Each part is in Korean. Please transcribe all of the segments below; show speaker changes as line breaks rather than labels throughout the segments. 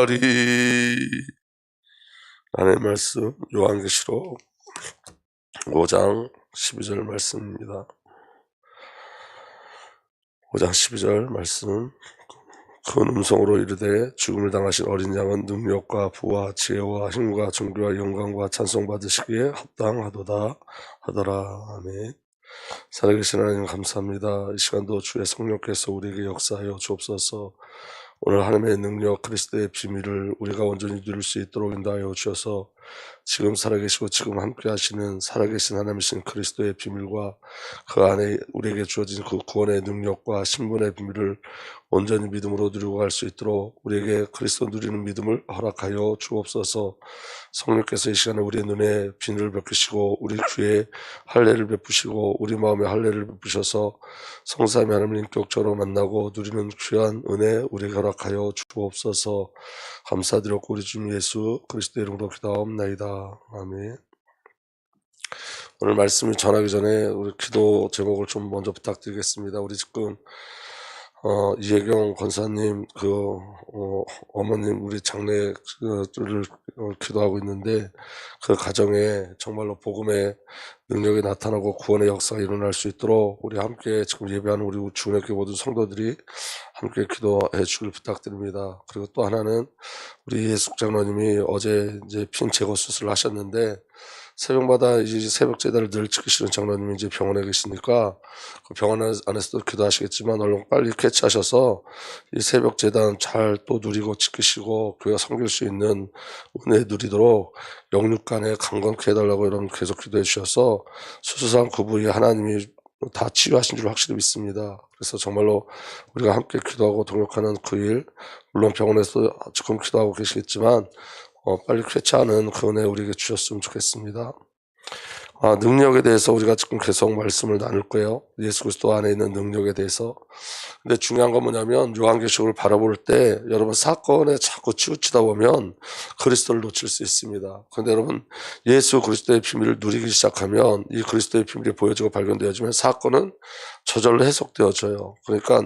하리 하나님의 말씀 요한계시록 5장 12절 말씀입니다. 5장 12절 말씀. 큰 음성으로 이르되 죽음을 당하신 어린 양은 능력과 부와 지혜와 힘과 존귀와 영광과 찬송 받으시기에 합당하도다 하더라. 아멘. 살아계신 하나님 감사합니다. 이 시간도 주의 성령께서 우리에게 역사하여 주옵소서 오늘 하나님의 능력 그리스도의 비밀을 우리가 온전히 누릴 수 있도록 인도하여 주셔서 지금 살아계시고 지금 함께 하시는 살아계신 하나님이신 그리스도의 비밀과 그 안에 우리에게 주어진 그 구원의 능력과 신분의 비밀을 온전히 믿음으로 누리고 갈 수 있도록 우리에게 그리스도 누리는 믿음을 허락하여 주옵소서. 성령께서 이 시간에 우리의 눈에 비늘을 벗기시고 우리 귀에 할례를 베푸시고 우리 마음에 할례를 베푸셔서 성삼의 하나님을 인격적으로 만나고 누리는 귀한 은혜 우리에게 허락하여 주옵소서. 감사드렸고 우리 주님 예수 그리스도 이름으로 기도 하옵나이다. 아멘. 오늘 말씀을 전하기 전에 우리 기도 제목을 좀 먼저 부탁드리겠습니다. 우리 지금 어, 이혜경 권사님, 그, 어, 어머님, 우리 장례를 어, 기도하고 있는데, 그 가정에 정말로 복음의 능력이 나타나고 구원의 역사가 일어날 수 있도록 우리 함께 지금 예배하는 우리 주은혜교 모든 성도들이 함께 기도해 주길 부탁드립니다. 그리고 또 하나는 우리 예숙 장로님이 어제 이제 핀 제거 수술을 하셨는데, 새벽마다 이제 새벽 제단을 늘 지키시는 장로님이 이제 병원에 계시니까 그 병원 안에서도 기도하시겠지만 얼른 빨리 캐치하셔서 이 새벽 제단 잘 또 누리고 지키시고 교회가 섬길 수 있는 은혜 누리도록 영육간에 강건케 해달라고 이런 계속 기도해 주셔서 수수상 그 부위 하나님이 다 치유하신 줄 확실히 믿습니다. 그래서 정말로 우리가 함께 기도하고 동역하는 그 일, 물론 병원에서 지금 기도하고 계시겠지만 어, 빨리 쾌차하는 그 은혜 우리에게 주셨으면 좋겠습니다. 아, 능력에 대해서 우리가 지금 계속 말씀을 나눌 거예요. 예수 그리스도 안에 있는 능력에 대해서. 근데 중요한 건 뭐냐면 요한계시록을 바라볼 때 여러분 사건에 자꾸 치우치다 보면 그리스도를 놓칠 수 있습니다. 그런데 여러분 예수 그리스도의 비밀을 누리기 시작하면 이 그리스도의 비밀이 보여지고 발견되어지면 사건은 저절로 해석되어져요. 그러니까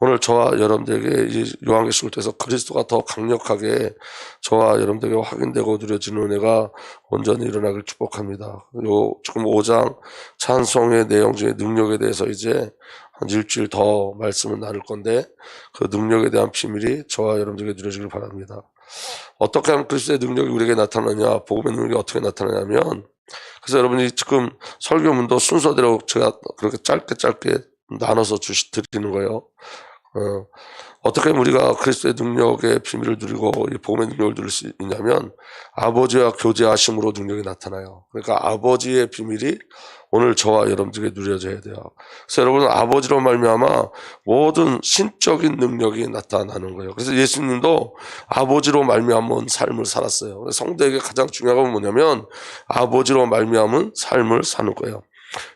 오늘 저와 여러분들에게 이 요한계시록을 통해서 그리스도가 더 강력하게 저와 여러분들에게 확인되고 누려지는 은혜가 온전히 일어나길 축복합니다. 요 지금 5장 찬송의 내용 중에 능력에 대해서 이제 한 일주일 더 말씀을 나눌 건데 그 능력에 대한 비밀이 저와 여러분들에게 누려지길 바랍니다. 어떻게 하면 그리스도의 능력이 우리에게 나타나냐, 복음의 능력이 어떻게 나타나냐면 그래서 여러분이 지금 설교문도 순서대로 제가 그렇게 짧게 짧게 나눠서 주시 드리는 거예요. 어, 어떻게 우리가 그리스도의 능력의 비밀을 누리고 이 복음의 능력을 누릴 수 있냐면 아버지와 교제하심으로 능력이 나타나요. 그러니까 아버지의 비밀이 오늘 저와 여러분들에게 누려져야 돼요. 그래서 여러분 아버지로 말미암아 모든 신적인 능력이 나타나는 거예요. 그래서 예수님도 아버지로 말미암은 삶을 살았어요. 성도에게 가장 중요한 건 뭐냐면 아버지로 말미암은 삶을 사는 거예요.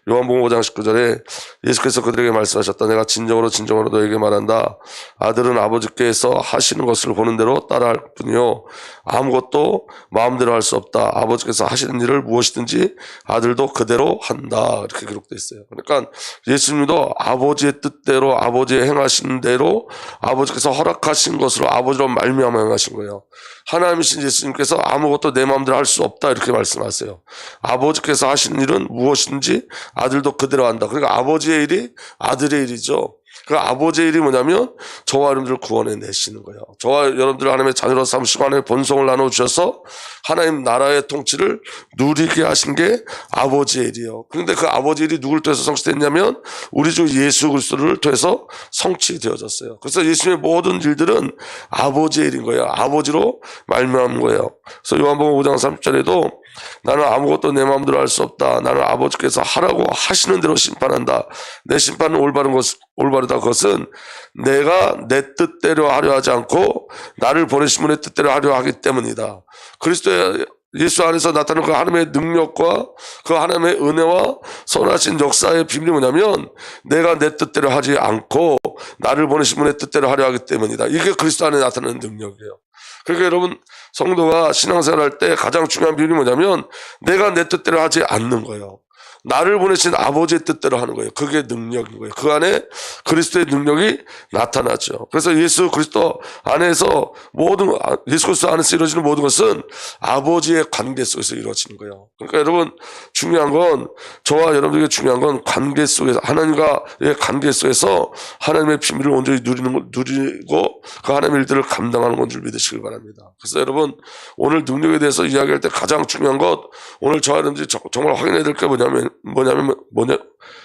요한복음 5장 19절에 예수께서 그들에게 말씀하셨다. 내가 진정으로 진정으로 너에게 말한다. 아들은 아버지께서 하시는 것을 보는 대로 따라할 뿐이요. 아무것도 마음대로 할 수 없다. 아버지께서 하시는 일을 무엇이든지 아들도 그대로 한다. 이렇게 기록되어 있어요. 그러니까 예수님도 아버지의 뜻대로 아버지의 행하신 대로 아버지께서 허락하신 것으로 아버지로 말미암아 행하신 거예요. 하나님이신 예수님께서 아무것도 내 마음대로 할 수 없다 이렇게 말씀하세요. 아버지께서 하시는 일은 무엇인지 아들도 그대로 한다. 그러니까 아버지의 일이 아들의 일이죠. 그 아버지의 일이 뭐냐면 저와 여러분들을 구원해 내시는 거예요. 저와 여러분들 하나님의 자녀로 삼으시고 하나님의 본성을 나눠 주셔서 하나님 나라의 통치를 누리게 하신 게 아버지의 일이에요. 그런데 그 아버지 일이 누굴 통해서 성취됐냐면 우리 주 예수 그리스도를 통해서 성취되어졌어요. 그래서 예수님의 모든 일들은 아버지의 일인 거예요. 아버지로 말미암은 거예요. 그래서 요한복음 5장 3절에도 나는 아무것도 내 마음대로 할 수 없다. 나는 아버지께서 하라고 하시는 대로 심판한다. 내 심판은 올바른 것, 올바르다. 그것은 내가 내 뜻대로 하려 하지 않고 나를 보내신 분의 뜻대로 하려 하기 때문이다. 그리스도의 예수 안에서 나타나는 그 하나님의 능력과 그 하나님의 은혜와 선하신 역사의 비밀이 뭐냐면 내가 내 뜻대로 하지 않고 나를 보내신 분의 뜻대로 하려 하기 때문이다. 이게 그리스도 안에 나타나는 능력이에요. 그러니까 여러분 성도가 신앙생활 할 때 가장 중요한 비밀이 뭐냐면 내가 내 뜻대로 하지 않는 거예요. 나를 보내신 아버지의 뜻대로 하는 거예요. 그게 능력인 거예요. 그 안에 그리스도의 능력이 나타나죠. 그래서 예수 그리스도 안에서 모든 아, 예수 그리스도 안에서 이루어지는 모든 것은 아버지의 관계 속에서 이루어지는 거예요. 그러니까 여러분 중요한 건 저와 여러분에게 중요한 건 관계 속에서 하나님과의 관계 속에서 하나님의 비밀을 온전히 누리는 걸- 누리고 그 하나님의 일들을 감당하는 건 줄 믿으시길 바랍니다. 그래서 여러분 오늘 능력에 대해서 이야기할 때 가장 중요한 것 오늘 저와 여러분들이 저- 정말 확인해야 될 게 뭐냐면 뭐냐면 뭐냐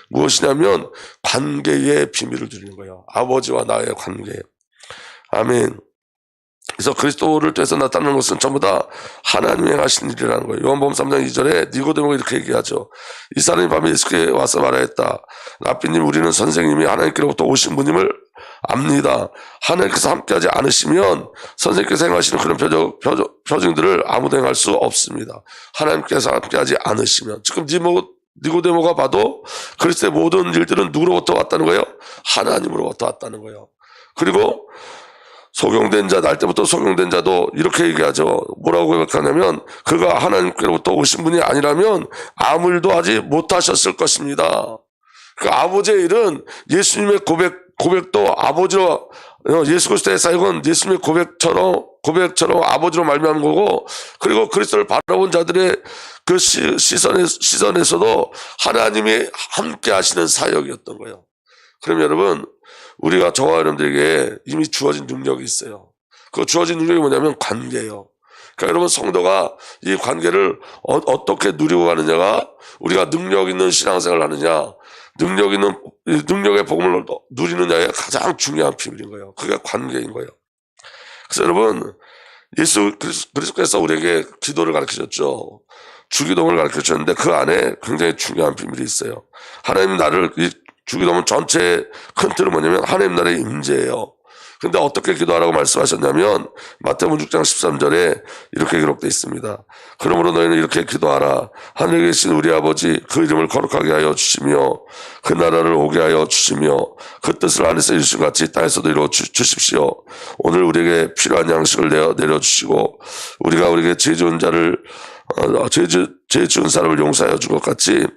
무엇이냐면 관계의 비밀을 누리는 거예요. 아버지와 나의 관계. 아멘. 그래서 그리스도를 통해서 나타나는 것은 전부 다 하나님이 행하신 일이라는 거예요. 요한복음 3장 2절에 니고데모가 이렇게 얘기하죠. 이 사람이 밤에 예수께 와서 말하였다. 라삐님 우리는 선생님이 하나님께로부터 오신 분임을 압니다. 하나님께서 함께하지 않으시면 선생님께서 행하시는 그런 표적, 표적, 표징들을 아무도 행할 수 없습니다. 하나님께서 함께하지 않으시면 지금 니모, 니고데모가 봐도 그리스도의 모든 일들은 누구로부터 왔다는 거예요? 하나님으로부터 왔다는 거예요. 그리고 소경된 자, 날 때부터 소경된 자도 이렇게 얘기하죠. 뭐라고 고백하냐면, 그가 하나님께로부터 오신 분이 아니라면 아무 일도 하지 못하셨을 것입니다. 그 아버지의 일은 예수님의 고백, 고백도 아버지로, 어, 예수 그리스도의 사역은 예수님의 고백처럼, 고백처럼 아버지로 말미암은 거고, 그리고 그리스도를 바라본 자들의 그 시, 시선에, 시선에서도 하나님이 함께 하시는 사역이었던 거예요. 그럼 여러분, 우리가 저와 여러분들에게 이미 주어진 능력이 있어요. 그 주어진 능력이 뭐냐면 관계예요. 그러니까 여러분 성도가 이 관계를 어, 떻게 누리고 가느냐가 우리가 능력 있는 신앙생활을 하느냐, 능력 있는 이 능력의 복음을 누리느냐의 가장 중요한 비밀인 거예요. 그게 관계인 거예요. 그래서 여러분 예수 그리스- 그리스도께서 우리에게 기도를 가르치셨죠. 주기도를 가르쳐 주셨는데 그 안에 굉장히 중요한 비밀이 있어요. 하나님 나를 이 주기도문 전체의 큰 틀은 뭐냐면 하나님 나라의 임재예요. 근데 어떻게 기도하라고 말씀하셨냐면 마태복음 6장 13절에 이렇게 기록되어 있습니다. 그러므로 너희는 이렇게 기도하라. 하늘에 계신 우리 아버지 그 이름을 거룩하게 하여 주시며 그 나라를 오게 하여 주시며 그 뜻을 안에서 이루신 같이 땅에서도 이루어 주, 주십시오. 오늘 우리에게 필요한 양식을 내어 내려주시고 우리가 우리에게 죄 지은 자를 어, 죄, 지- 죄 지은 사람을 용서하여 준것 같이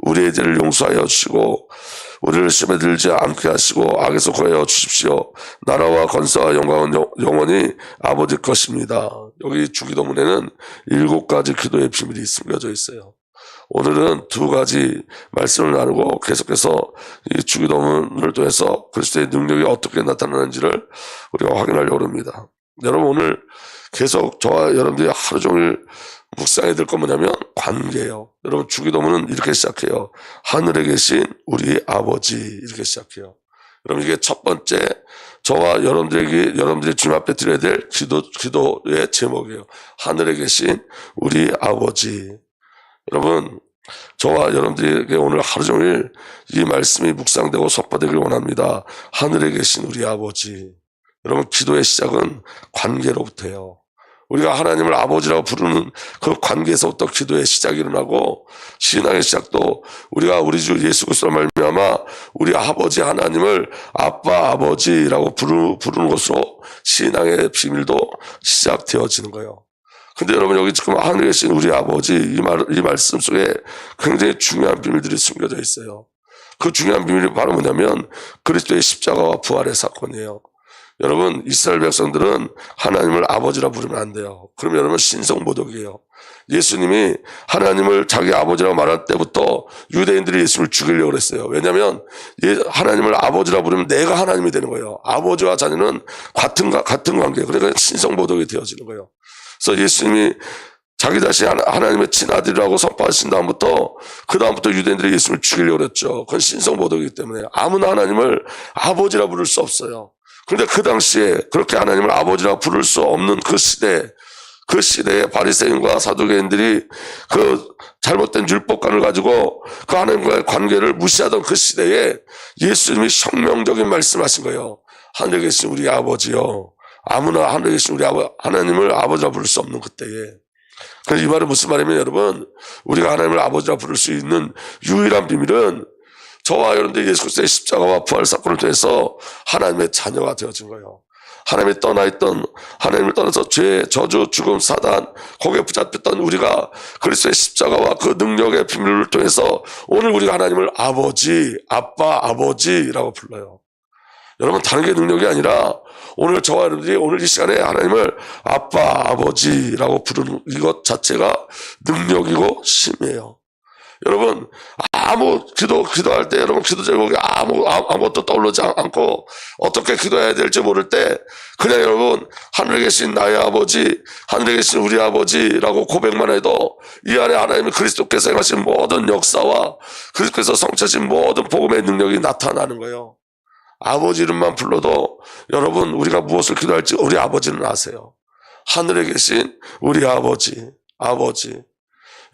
우리의 죄를 용서하여 주시고 우리를 심에 들지 않게 하시고 악에서 구하여 주십시오. 나라와 건사와 영광은 영- 영원히 아버지 것입니다. 여기 주기도문에는 일곱 가지 기도의 비밀이 숨겨져 있어요. 오늘은 두 가지 말씀을 나누고 계속해서 이 주기도문을 통해서 그리스도의 능력이 어떻게 나타나는지를 우리가 확인하려고 합니다. 여러분 오늘 계속 저와 여러분들이 하루 종일 묵상해야 될 건 뭐냐면 관계예요. 여러분 주기도문은 이렇게 시작해요. 하늘에 계신 우리 아버지 이렇게 시작해요. 여러분 이게 첫 번째 저와 여러분들에게 여러분들이 주님 앞에 드려야 될 기도 기도의 제목이에요. 하늘에 계신 우리 아버지. 여러분 저와 여러분들에게 오늘 하루 종일 이 말씀이 묵상되고 선포되길 원합니다. 하늘에 계신 우리 아버지. 여러분 기도의 시작은 관계로부터예요. 우리가 하나님을 아버지라고 부르는 그 관계에서부터 기도의 시작이 일어나고 신앙의 시작도 우리가 우리 주 예수 그리스도 말미암아 우리 아버지 하나님을 아빠 아버지라고 부르, 부르는 것으로 신앙의 비밀도 시작되어지는 거예요. 근데 여러분 여기 지금 하늘에 계신 우리 아버지 이 말, 이 말씀 속에 굉장히 중요한 비밀들이 숨겨져 있어요. 그 중요한 비밀이 바로 뭐냐면 그리스도의 십자가와 부활의 사건이에요. 여러분 이스라엘 백성들은 하나님을 아버지라 부르면 안 돼요. 그럼 여러분 신성모독이에요. 예수님이 하나님을 자기 아버지라고 말할 때부터 유대인들이 예수를 죽이려고 그랬어요. 왜냐하면 예- 하나님을 아버지라 부르면 내가 하나님이 되는 거예요. 아버지와 자녀는 같은 가- 같은 관계. 그러니까 신성모독이 되어지는 거예요. 그래서 예수님이 자기 자신 하나- 하나님의 친아들이라고 선포하신 다음부터 그 다음부터 유대인들이 예수를 죽이려고 그랬죠. 그건 신성모독이기 때문에 아무나 하나님을 아버지라 부를 수 없어요. 그런데 그 당시에 그렇게 하나님을 아버지라 부를 수 없는 그 시대, 그 시대에 바리새인과 사두개인들이 그 잘못된 율법관을 가지고 그 하나님과의 관계를 무시하던 그 시대에 예수님이 혁명적인 말씀하신 거예요. 하늘에 계신 우리 아버지요. 아무나 하늘에 계신 우리 아버, 하나님을 아버지라 부를 수 없는 그때에. 그래서 이 말은 무슨 말이냐면 여러분, 우리가 하나님을 아버지라 부를 수 있는 유일한 비밀은 저와 여러분들 예수 그리스도의 십자가와 부활 사건을 통해서 하나님의 자녀가 되어진 거예요. 하나님이 떠나 있던 하나님을 떠나서 죄, 저주, 죽음, 사단 거기에 붙잡혔던 우리가 그리스도의 십자가와 그 능력의 비밀을 통해서 오늘 우리가 하나님을 아버지, 아빠, 아버지라고 불러요. 여러분 다른 게 능력이 아니라 오늘 저와 여러분들이 오늘 이 시간에 하나님을 아빠, 아버지라고 부르는 이것 자체가 능력이고 힘이에요. 여러분 아무 기도 기도할 때 여러분 기도 제목이 아무 아무- 아무것도 떠오르지 않- 않고 어떻게 기도해야 될지 모를 때 그냥 여러분 하늘에 계신 나의 아버지 하늘에 계신 우리 아버지라고 고백만 해도 이 안에 하나님이 그리스도께서 행하신 모든 역사와 그리스도께서 성취하신 모든 복음의 능력이 나타나는 거예요. 아버지 이름만 불러도 여러분 우리가 무엇을 기도할지 우리 아버지는 아세요. 하늘에 계신 우리 아버지, 아버지.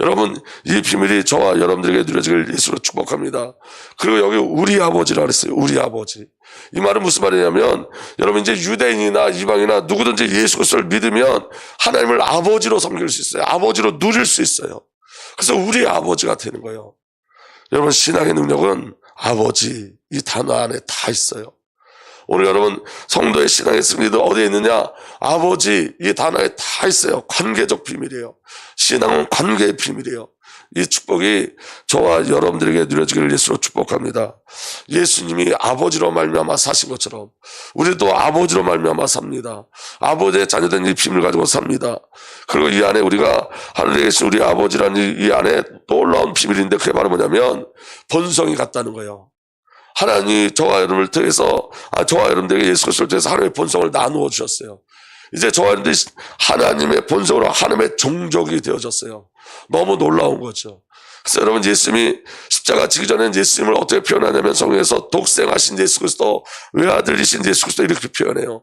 여러분 이 비밀이 저와 여러분들에게 누려지길 예수로 축복합니다. 그리고 여기 우리 아버지라 그랬어요. 우리 아버지. 이 말은 무슨 말이냐면 여러분 이제 유대인이나 이방이나 누구든지 예수 그리스도를 믿으면 하나님을 아버지로 섬길 수 있어요. 아버지로 누릴 수 있어요. 그래서 우리 아버지가 되는 거예요. 여러분 신앙의 능력은 아버지 이 단어 안에 다 있어요. 오늘 여러분 성도의 신앙의 승리도 어디에 있느냐? 아버지 이 단어에 다 있어요. 관계적 비밀이에요. 신앙은 관계의 비밀이에요. 이 축복이 저와 여러분들에게 누려지기를 예수로 축복합니다. 예수님이 아버지로 말미암아 사신 것처럼 우리도 아버지로 말미암아 삽니다. 아버지의 자녀된 이 비밀 가지고 삽니다. 그리고 이 안에 우리가 하늘에 계신 우리 아버지라는 이, 이 안에 놀라운 비밀인데 그게 바로 뭐냐면 본성이 같다는 거예요. 하나님이 저와 여러분을 통해서 아, 저와 여러분들에게 예수 그리스도를 통해서 하나님의 본성을 나누어 주셨어요. 이제 저와 여러분들이 하나님의 본성으로 하나님의 종족이 되어졌어요. 너무 놀라운 거죠. 그래서 여러분 예수님이 십자가 지기 전에 예수님을 어떻게 표현하냐면 성경에서 독생하신 예수 그리스도 외아들이신 예수 그리스도 이렇게 표현해요.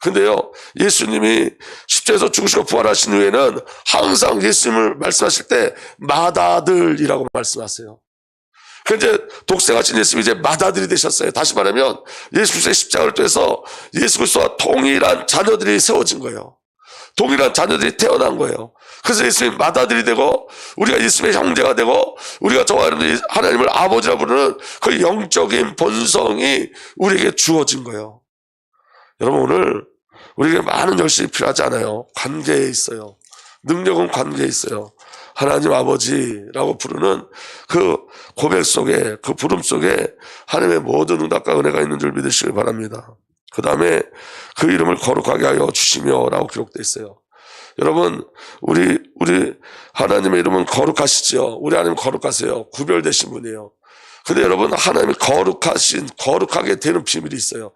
근데요, 예수님이 십자에서 죽으시고 부활하신 후에는 항상 예수님을 말씀하실 때 맏아들이라고 말씀하세요. 그 이제 독생하신 예수님이 이제 맏아들이 되셨어요. 다시 말하면 예수 그리스도의 십자가를 통해서 예수 그리스도와 동일한 자녀들이 세워진 거예요. 동일한 자녀들이 태어난 거예요. 그래서 예수님이 맏아들이 되고 우리가 예수님의 형제가 되고 우리가 여러분들이 하나님을 아버지라 부르는 그 영적인 본성이 우리에게 주어진 거예요. 여러분 오늘 우리에게 많은 열심이 필요하지 않아요. 관계에 있어요. 능력은 관계에 있어요. 하나님 아버지라고 부르는 그 고백 속에 그 부름 속에 하나님의 모든 응답과 은혜가 있는 줄 믿으시길 바랍니다. 그 다음에 그 이름을 거룩하게 하여 주시며라고 기록되어 있어요. 여러분 우리 우리 하나님의 이름은 거룩하시죠. 우리 하나님 거룩하세요. 구별되신 분이에요. 근데 여러분 하나님이 거룩하신 거룩하게 되는 비밀이 있어요.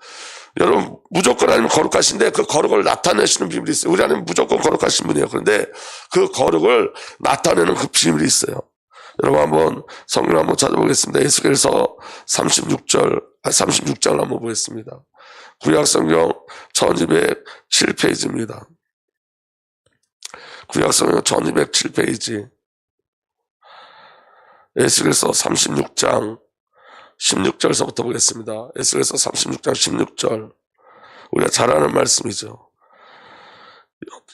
여러분 무조건 하나님 거룩하신데 그 거룩을 나타내시는 비밀이 있어요. 우리 하나님 무조건 거룩하신 분이에요. 그런데 그 거룩을 나타내는 그 비밀이 있어요. 여러분 한번 성경 한번 찾아보겠습니다. 예수께서 36절, 36장을 한번 보겠습니다. 구약 성경 1207페이지입니다. 구약 성경 1207페이지. 예수께서 36장 16절서부터 보겠습니다. 에스겔서 36장 16절. 우리가 잘 아는 말씀이죠.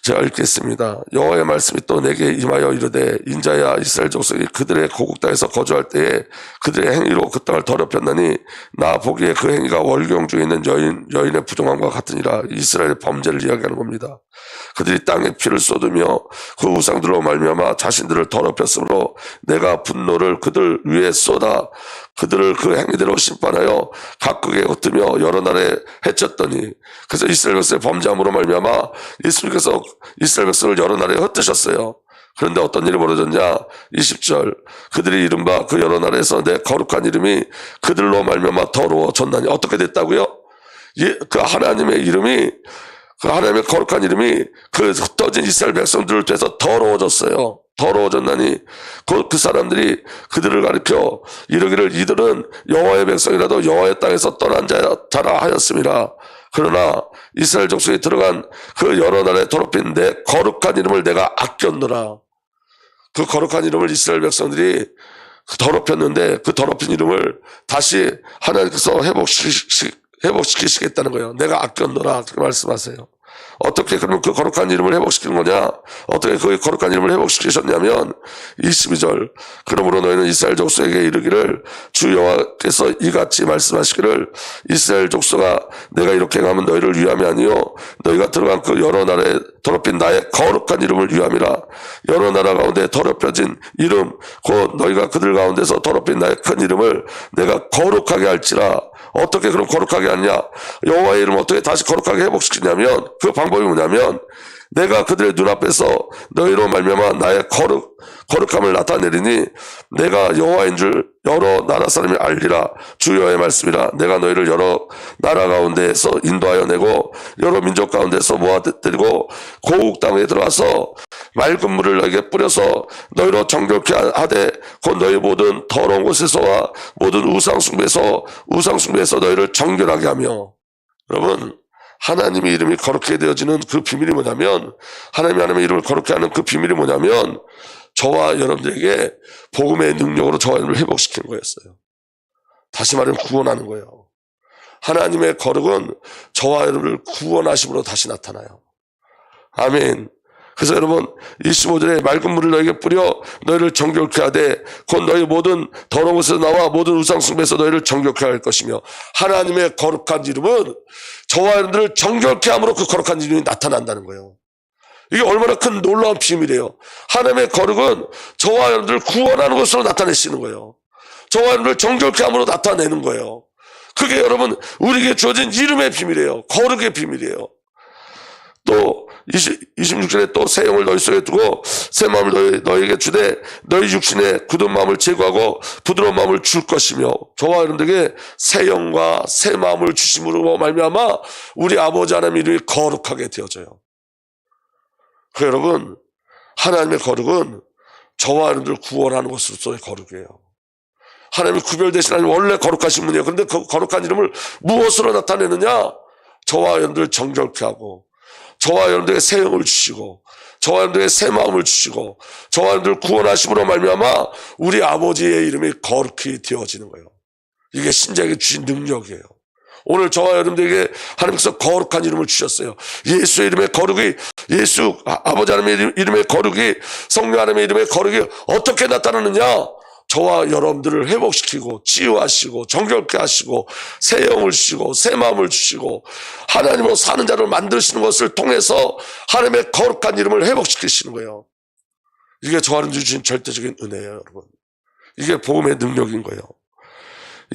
제가 읽겠습니다. 여호와의 말씀이 또 내게 임하여 이르되 인자야 이스라엘 족속이 그들의 고국 땅에서 거주할 때에 그들의 행위로 그 땅을 더럽혔나니 나 보기에 그 행위가 월경 중에 있는 여인 여인의 부정함과 같으니라 이스라엘의 범죄를 이야기하는 겁니다. 그들이 땅에 피를 쏟으며 그 우상들로 말미암아 자신들을 더럽혔으므로 내가 분노를 그들 위에 쏟아 그들을 그 행위대로 심판하여 각국에 흩으며 여러 나라에 해쳤더니 그래서 이스라엘 백성의 범죄함으로 말미암아 예수님께서 이스라엘 백성을 여러 나라에 흩으셨어요. 그런데 어떤 일이 벌어졌냐? 20절 그들이 이른바 그 여러 나라에서 내 거룩한 이름이 그들로 말미암아 더러워졌나니 어떻게 됐다고요? 예, 그 하나님의 이름이 그 하나님의 거룩한 이름이 그 흩어진 이스라엘 백성들을 통해서 더러워졌어요. 더러워졌나니 그, 그 사람들이 그들을 가리켜 이르기를 이들은 여호와의 백성이라도 여호와의 땅에서 떠난 자- 자라 하였습니다. 그러나 이스라엘 족속에 들어간 그 여러 나라에 더럽힌 내 거룩한 이름을 내가 아꼈노라. 그 거룩한 이름을 이스라엘 백성들이 더럽혔는데 그 더럽힌 이름을 다시 하나님께서 회복시키, 회복시키시겠다는 거예요. 내가 아꼈노라. 그렇게 말씀하세요. 어떻게 그러면 그 거룩한 이름을 회복시키는 거냐? 어떻게 그 거룩한 이름을 회복시키셨냐면 22절 그러므로 너희는 이스라엘 족속에게 이르기를 주 여호와께서 이같이 말씀하시기를 이스라엘 족속아 내가 이렇게 가면 너희를 위함이 아니요 너희가 들어간 그 여러 나라에 더럽힌 나의 거룩한 이름을 위함이라 여러 나라 가운데 더럽혀진 이름 곧 너희가 그들 가운데서 더럽힌 나의 큰 이름을 내가 거룩하게 할지라 어떻게 그럼 거룩하게 하냐? 여호와의 이름을 어떻게 다시 거룩하게 회복시키냐면 그 방법이 뭐냐면 내가 그들의 눈앞에서 너희로 말미암아 나의 거룩 거룩함을 나타내리니 내가 여호와인 줄 여러 나라 사람이 알리라. 주여의 말씀이라. 내가 너희를 여러 나라 가운데에서 인도하여 내고 여러 민족 가운데서 모아들이고 고국 땅에 들어가서 맑은 물을 너에게 뿌려서 너희로 정결케 하되 곧 너희 모든 더러운 곳에서와 모든 우상 숭배에서 우상 숭배에서 너희를 정결하게 하며 여러분 하나님의 이름이 거룩하게 되어지는 그 비밀이 뭐냐면 하나님이 하나님의 이름을 거룩게 하는 그 비밀이 뭐냐면 저와 여러분들에게 복음의 능력으로 저와 여러분을 회복시키는 거였어요. 다시 말하면 구원하는 거예요. 하나님의 거룩은 저와 여러분을 구원하심으로 다시 나타나요. 아멘. 그래서 여러분 25절에 맑은 물을 너에게 뿌려 너희를 정결케 하되 곧 너희 모든 더러운 곳에서 나와 모든 우상 숭배에서 너희를 정결케 할 것이며 하나님의 거룩한 이름은 저와 여러분들을 정결케 함으로 그 거룩한 이름이 나타난다는 거예요. 이게 얼마나 큰 놀라운 비밀이에요. 하나님의 거룩은 저와 여러분들을 구원하는 것으로 나타내시는 거예요. 저와 여러분들을 정결케 함으로 나타내는 거예요. 그게 여러분 우리에게 주어진 이름의 비밀이에요. 거룩의 비밀이에요. 또 20, 26절에 또 새 영을 너희 속에 두고 새 마음을 너희, 너희에게 주되 너희 육신에 굳은 마음을 제거하고 부드러운 마음을 줄 것이며 저와 여러분들에게 새 영과 새 마음을 주심으로 말미암아 우리 아버지 하나님 이름이 거룩하게 되어져요. 그 여러분 하나님의 거룩은 저와 여러분들 구원하는 것으로서의 거룩이에요. 하나님이 구별되신 하나님 원래 거룩하신 분이에요. 그런데 그 거룩한 이름을 무엇으로 나타내느냐? 저와 여러분들 정결케 하고 저와 여러분들에게 새 영을 주시고 저와 여러분들에게 새 마음을 주시고 저와 여러분들 구원하심으로 말미암아 우리 아버지의 이름이 거룩히 되어지는 거예요. 이게 신자에게 주신 능력이에요. 오늘 저와 여러분들에게 하나님께서 거룩한 이름을 주셨어요. 예수의 이름의 거룩이 예수 아- 아버지 하나님의 이름의 거룩이 성령 하나님의 이름의 거룩이 어떻게 나타나느냐? 저와 여러분들을 회복시키고 치유하시고 정결케 하시고 새 영을 주시고 새 마음을 주시고 하나님으로 사는 자를 만드시는 것을 통해서 하나님의 거룩한 이름을 회복시키시는 거예요. 이게 여러분들 주신 절대적인 은혜예요, 여러분. 이게 복음의 능력인 거예요.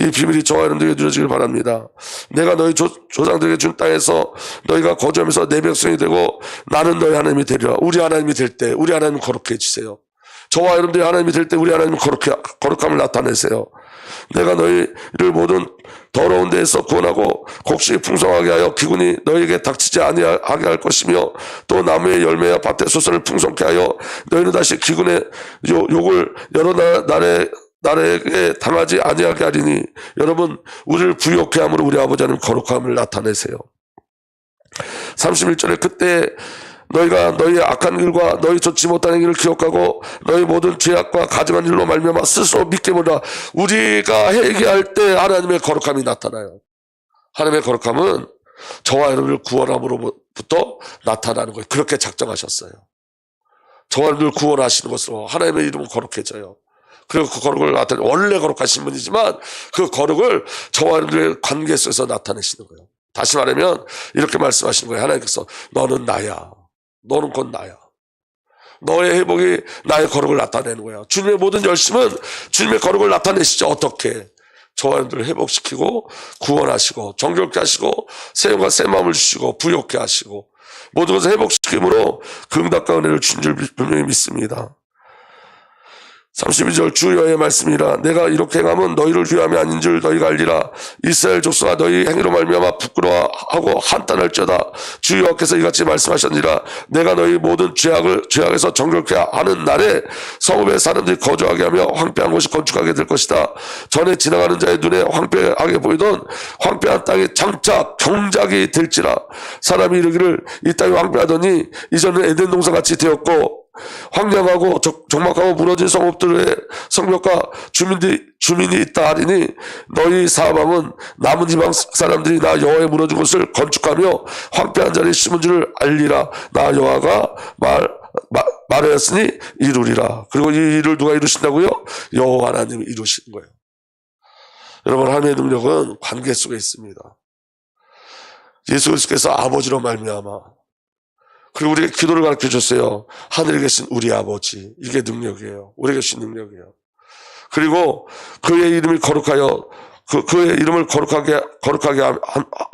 이 비밀이 저와 여러분들에게 누려지길 바랍니다. 내가 너희 조, 조상들에게 준 땅에서 너희가 거주하면서 내 백성이 되고 나는 너희 하나님이 되리라. 우리 하나님이 될 때 우리 하나님 거룩해 주세요. 저와 여러분들이 하나님이 될 때 우리 하나님 거룩해, 거룩함을 나타내세요. 내가 너희를 모든 더러운 데에서 구원하고 곡식이 풍성하게 하여 기근이 너희에게 닥치지 아니하게 할 것이며 또 나무의 열매와 밭의 소선을 풍성케 하여 너희는 다시 기근의 요- 욕을 여러 나- 나라에 나라에게 당하지 아니하게 하리니 여러분 우리를 부욕케 함으로 우리 아버지 하나님 거룩함을 나타내세요. 31절에 그때 너희가 너희의 악한 길과 너희 좋지 못한 행위를 기억하고 너희 모든 죄악과 가증한 일로 말미암아 스스로 믿게 보라 우리가 회개할 때 하나님의 거룩함이 나타나요. 하나님의 거룩함은 저와 여러분을 구원함으로부터 나타나는 거예요. 그렇게 작정하셨어요. 저와 여러분을 구원하시는 것으로 하나님의 이름은 거룩해져요. 그리고 그 거룩을 나타내 원래 거룩하신 분이지만 그 거룩을 저와 여러분들의 관계 속에서 나타내시는 거예요. 다시 말하면 이렇게 말씀하시는 거예요. 하나님께서 너는 나야. 너는 곧 나야. 너의 회복이 나의 거룩을 나타내는 거야. 주님의 모든 열심은 주님의 거룩을 나타내시죠. 어떻게? 저와 여러분들을 회복시키고 구원하시고 정결케 하시고 새 영과 새 마음을 주시고 부욕케 하시고 모든 것을 회복시킴으로 그 응답과 은혜를 준 줄 분명히 믿습니다. 32절 주 여의 말씀이라. 내가 이렇게 행하면 너희를 위함이 아닌 줄 너희가 알리라. 이스라엘 족속아 너희 행위로 말미암아 부끄러워하고 한탄할지어다. 주 여호와께서 이같이 말씀하셨느니라. 내가 너희 모든 죄악을 죄악에서 정결케 하는 날에 성읍에 사람들이 거주하게 하며 황폐한 곳이 건축하게 될 것이다. 전에 지나가는 자의 눈에 황폐하게 보이던 황폐한 땅이 장차 경작이 될지라. 사람이 이르기를 이 땅이 황폐하더니 이전은 에덴 동산같이 되었고 황량하고 적- 적막하고 무너진 성읍들의 성벽과 주민들이 주민이 있다 하리니 너희 사방은 남은 지방 사람들이 나 여호와의 무너진 곳을 건축하며 황폐한 자리에 심은 줄을 알리라. 나 여호와가 말 마- 말하였으니 이루리라. 그리고 이 일을 누가 이루신다고요? 여호와 하나님이 이루시는 거예요. 여러분 하나님의 능력은 관계 속에 있습니다. 예수 그리스도께서 아버지로 말미암아 그리고 우리에게 기도를 가르쳐 줬어요. 하늘에 계신 우리 아버지. 이게 능력이에요. 우리에게 주신 능력이에요. 그리고 그의 이름이 거룩하여 그, 그의 이름을 거룩하게, 거룩하게 하-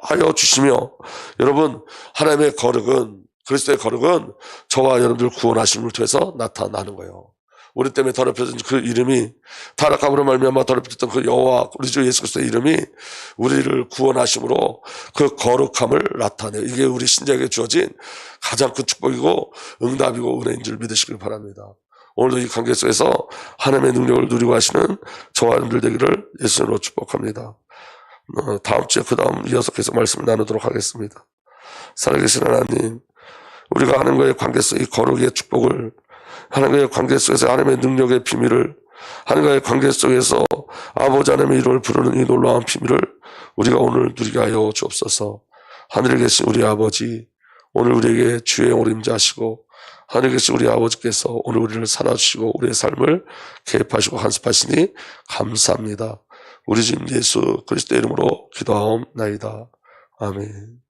하여 주시며 여러분, 하나님의 거룩은 그리스도의 거룩은 저와 여러분들 구원하심을 통해서 나타나는 거예요. 우리 때문에 더럽혀진 그 이름이 타락함으로 말미암아 더럽혀졌던 그 여호와 우리 주 예수 그리스도의 이름이 우리를 구원하심으로 그 거룩함을 나타내요. 이게 우리 신자에게 주어진 가장 큰 축복이고 응답이고 은혜인 줄 믿으시길 바랍니다. 오늘도 이 관계 속에서 하나님의 능력을 누리고 하시는 저와 여러분들 되기를 예수님으로 축복합니다. 어, 다음 주에 그 다음 이어서 계속 말씀을 나누도록 하겠습니다. 살아계신 하나님, 우리가 하나님과의 관계 속의 거룩의 축복을 하나님과의 관계 속에서 하나님의 능력의 비밀을 하나님과의 관계 속에서 아버지 하나님의 이름을 부르는 이 놀라운 비밀을 우리가 오늘 누리게 하여 주옵소서 하늘에 계신 우리 아버지 오늘 우리에게 주의 영을 임자하시고 하늘에 계신 우리 아버지께서 오늘 우리를 살아주시고 우리의 삶을 개입하시고 간섭하시니 감사합니다. 우리 주님 예수 그리스도 이름으로 기도하옵나이다. 아멘.